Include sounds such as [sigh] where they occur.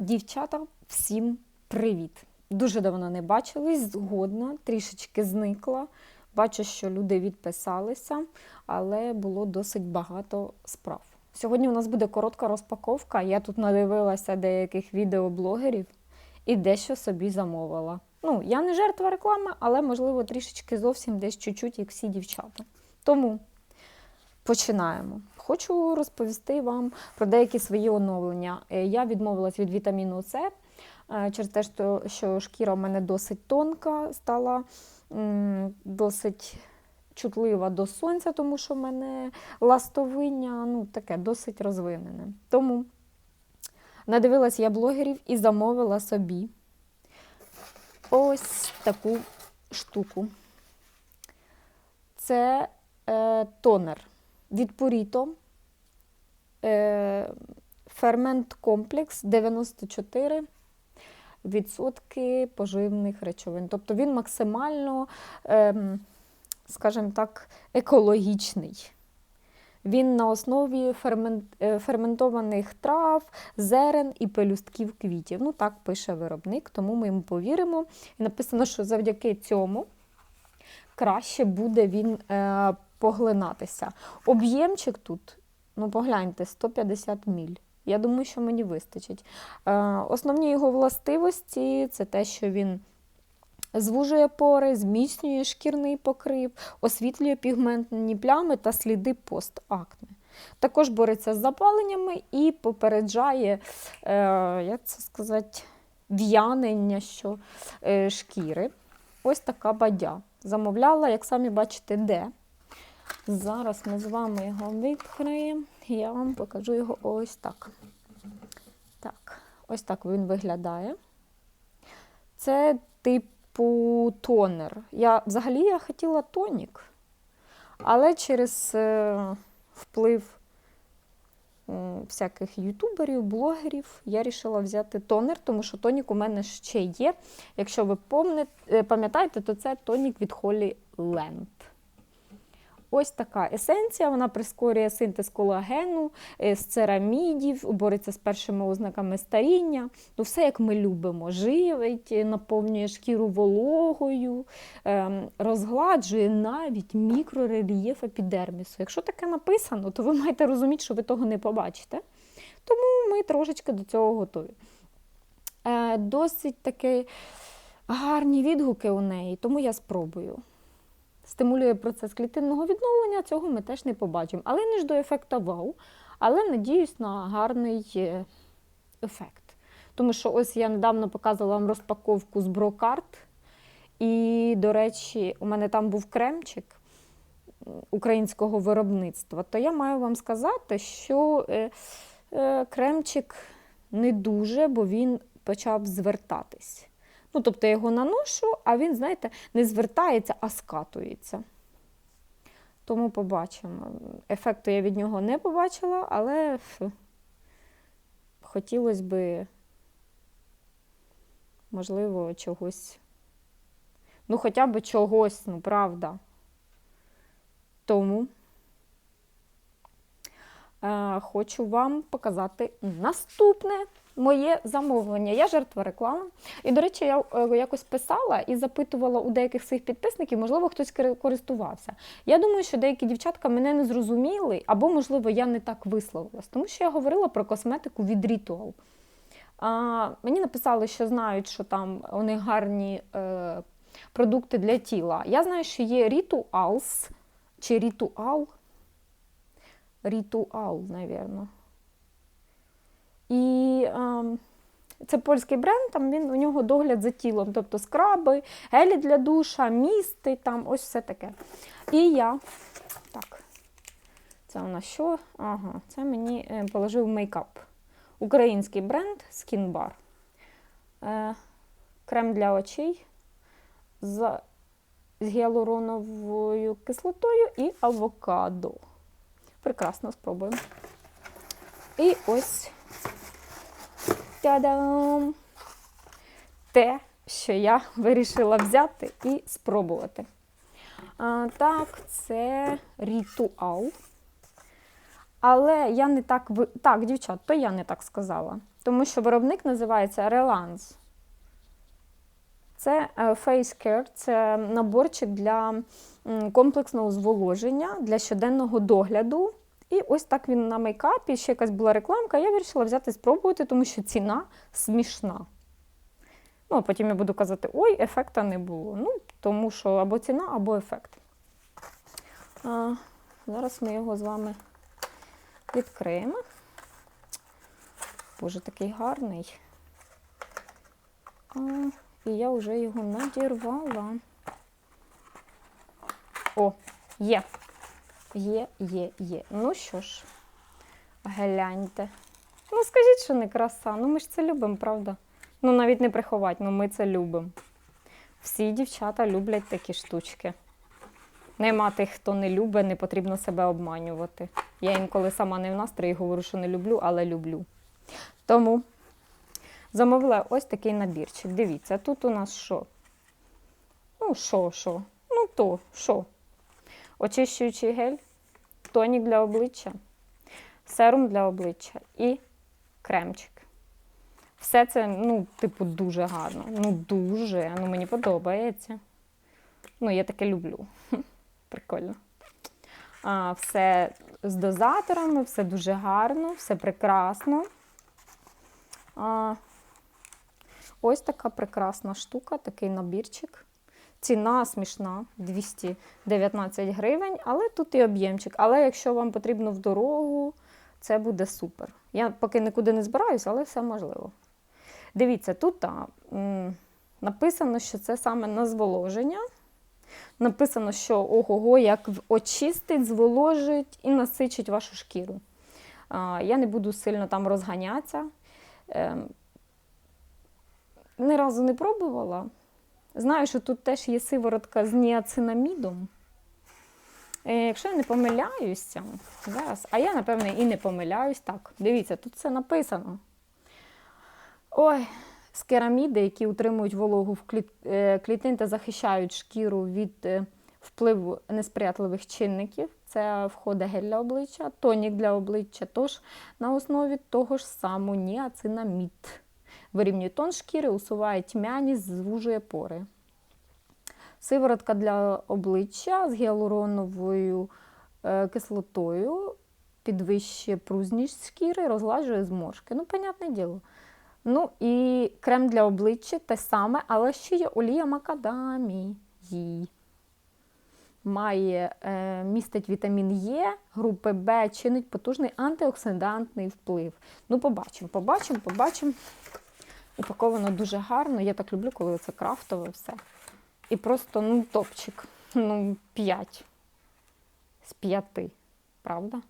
Дівчата, всім привіт! Дуже давно не бачились, згодна, трішечки зникла. Бачу, що люди відписалися, але було досить багато справ. Сьогодні у нас буде коротка розпаковка. Я тут надивилася деяких відеоблогерів і дещо собі замовила. Ну, я не жертва реклами, але можливо трішечки зовсім десь чуть-чуть, як всі дівчата. Тому починаємо. Хочу розповісти вам про деякі свої оновлення. Е, Я відмовилась від вітаміну С е, через те, що- шкіра в мене досить тонка стала, досить чутлива до сонця, тому що в мене ластовиння ну, таке досить розвинене. Тому надивилась я блогерів і замовила собі ось таку штуку. Це е, тонер від Purito. Е, фермент комплекс 94 відсотки поживних речовин. Тобто він максимально, ем, скажімо так, екологічний. Він на основі е, ферментованих трав, зерен і пелюстків квітів. Ну, так пише виробник, тому ми йому повіримо. І написано, що завдяки цьому краще буде він е, поглинатися. Об'ємчик тут, ну погляньте, 150 міль. Я думаю, що мені вистачить. Е, основні його властивості це те, що він звужує пори, зміцнює шкірний покрив, освітлює пігментні плями та сліди постакне. Також бореться з запаленнями і попереджає, е, як це сказати, в'янення е, шкіри. Ось така бадя. Замовляла, як самі бачите, де. Зараз ми з вами його відкриємо. і Я вам покажу його ось так. Так, ось так він виглядає. Це типу тонер. Я, взагалі я хотіла тонік, але через е, вплив м, всяких ютуберів, блогерів я вирішила взяти тонер, тому що тонік у мене ще є. Якщо ви е, пам'ятаєте, то це тонік від Holy Land. Ось така есенція, вона прискорює синтез колагену е, з церамідів, бореться з першими ознаками старіння. Ну, все як ми любимо. Живить, е, наповнює шкіру вологою, ем, розгладжує навіть мікрорельєф епідермісу. Якщо таке написано, то ви маєте розуміти, що ви того не побачите. Тому ми трошечки до цього готові. Е, Досить такі гарні відгуки у неї, тому я спробую стимулює процес клітинного відновлення, цього ми теж не побачимо. Але не ж до ефекта вау, але надіюсь на гарний е, ефект. Тому що ось я недавно показувала вам розпаковку з брокарт. І, до речі, у мене там був кремчик українського виробництва. То я маю вам сказати, що е, е, кремчик не дуже, бо він почав звертатись. Ну, тобто я його наношу, а він, знаєте, не звертається, а скатується. Тому побачимо. Ефекту я від нього не побачила, але хотілося би, можливо, чогось. Ну, хоча б чогось, ну, правда. Тому е, хочу вам показати наступне моє замовлення. Я жертва реклами. І, до речі, я е, якось писала і запитувала у деяких своїх підписників, можливо, хтось користувався. Я думаю, що деякі дівчатка мене не зрозуміли, або, можливо, я не так висловилась, тому що я говорила про косметику від Ritual. А, мені написали, що знають, що там них гарні е, продукти для тіла. Я знаю, що є Rituals чи Ritual. Ritual, напевно. І ем, це польський бренд, там він у нього догляд за тілом, тобто скраби, гелі для душа, місти, там ось все таке. І я, так, це у нас що? Ага, це мені е, положив мейкап. Український бренд Skin Bar. Е, крем для очей з гіалуроновою кислотою і авокадо. Прекрасно спробуємо. І ось Та-дам! Те, що я вирішила взяти і спробувати. А, так, це ритуал. Але я не так так, дівчат, то я не так сказала. тому що виробник називається Relance. Це е, Face Care, це наборчик для комплексного зволоження, для щоденного догляду. І ось так він на мейкапі, ще якась була рекламка. Я вирішила взяти спробувати, тому що ціна смішна. Ну, а потім я буду казати, ой, ефекта не було. Ну, тому що або ціна, або ефект. А, зараз ми його з вами відкриємо. Боже, такий гарний. А, і я вже його надірвала. О, є. Є, є, є. Ну що ж, гляньте. Ну, скажіть, що не краса. Ну, ми ж це любимо, правда? Ну, навіть не приховати, ну ми це любимо. Всі дівчата люблять такі штучки. Нема тих, хто не любить, не потрібно себе обманювати. Я інколи сама не в настрої говорю, що не люблю, але люблю. Тому замовила ось такий набірчик. Дивіться, тут у нас що? Ну, що, що? Ну, то, що? Очищуючий гель, тонік для обличчя, серум для обличчя і кремчик. Все це, ну, типу, дуже гарно. Ну, дуже. Ну, мені подобається. Ну, я таке люблю. [laughs] Прикольно. А, все з дозаторами, все дуже гарно, все прекрасно. А, ось така прекрасна штука, такий набірчик. Ціна смішна 219 гривень, але тут і об'ємчик. Але якщо вам потрібно в дорогу, це буде супер. Я поки нікуди не збираюся, але все можливо. Дивіться, тут а, м, написано, що це саме на зволоження. Написано, що ого-го, як очистить, зволожить і насичить вашу шкіру. А, я не буду сильно там розганятися. Ем, ні разу не пробувала. Знаю, що тут теж є сиворотка з ніацинамідом. Е, якщо я не помиляюся, зараз, а я, напевне, і не помиляюсь. Так, дивіться, тут все написано. Ой, з кераміди, які утримують вологу в кліт... е, клітин та захищають шкіру від е, впливу несприятливих чинників. Це входить гель для обличчя, тонік для обличчя, тож на основі того ж самого ніацинамід. Вирівнює тон шкіри, усуває тьмяність, звужує пори. Сиворотка для обличчя з гіалуроновою е, кислотою підвищує пружність шкіри, розгладжує зморшки. Ну, понятне діло. Ну і крем для обличчя те саме, але ще є олія макадамії. Має, е, містить вітамін Е, групи Б, чинить потужний антиоксидантний вплив. Ну, побачимо, побачимо, побачимо. Упаковано дуже гарно. Я так люблю, коли це крафтове все. І просто ну, топчик. Ну, 5 з 5, правда?